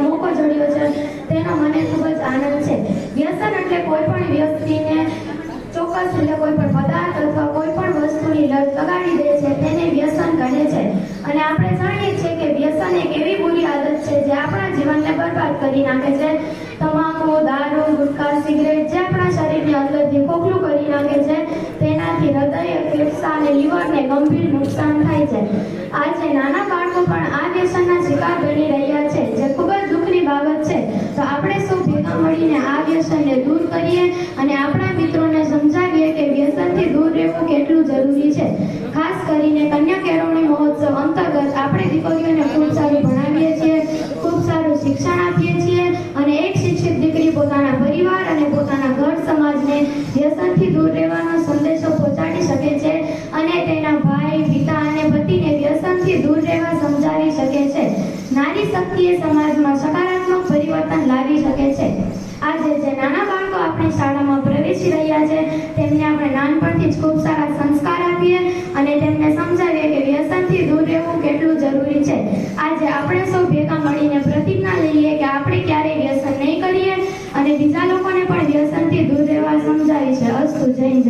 મોકો જોડ્યો છે. તેનો મને ખૂબ જ આનંદ છે. વ્યસન એટલે કોઈ પણ વ્યક્તિને ચોક્કસ એટલે કોઈ પણ પદાર્થ અથવા કોઈ પણ વસ્તુની લત લગાડી દે છે. તેને વ્યસન કહે છે. અને આપણે જાણીએ છીએ કે વ્યસન એક એવી છે, જે આપણા જીવનને બરબાદ કરી નાખે છે. તમાકુ, દારૂ, ગુટખા, સિગરેટ જે આપણા શરીરને અંદરથી ખોખલું કરી નાખે છે, તેનાથી હૃદય, ફેફસા અને લીવરને ગંભીર નુકસાન થાય છે. આજે નાના બાળકો પણ આ વ્યસનના શિકાર બની રહ્યા છે. જે ખૂબ જ દુઃખની બાબત છે. તો આપણે સૌ ભેગા મળીને આ વ્યસનને દૂર કરીએ અને આપણા મિત્રોને સમજાવીએ કે વ્યસનથી દૂર રહેવું કેટલું જરૂરી છે ખાસ કરીને કન્યા કેળવણી મહોત્સવ અંતર્ગત આપણે દીકરીઓને ખૂબ સારું ભણાવીએ છીએ ખૂબ સારું શિક્ષણ છીએ અને એક શિક્ષિત દીકરી પોતાના પરિવાર અને પોતાના ઘર સમાજને વ્યસનથી દૂર રહેવાનો સંદેશો પહોંચાડી શકે છે અને તેના ભાઈ, પિતા અને પતિને વ્યસનથી દૂર રહેવા સમજાવી શકે છે. નારી શક્તિ એ સમાજમાં સકારાત્મક પરિવર્તન લાવી શકે છે. આજે જે નાના બાળકો આપણી શાળામાં પ્રવેશી રહ્યા છે, તેમને આપણે નાનપણથી જ ખૂબ સારા સંસ્કાર આપીએ અને તેમને સમજાવીએ કે વ્યસનથી દૂર રહેવું કેટલું જરૂરી છે. આજે આપણે день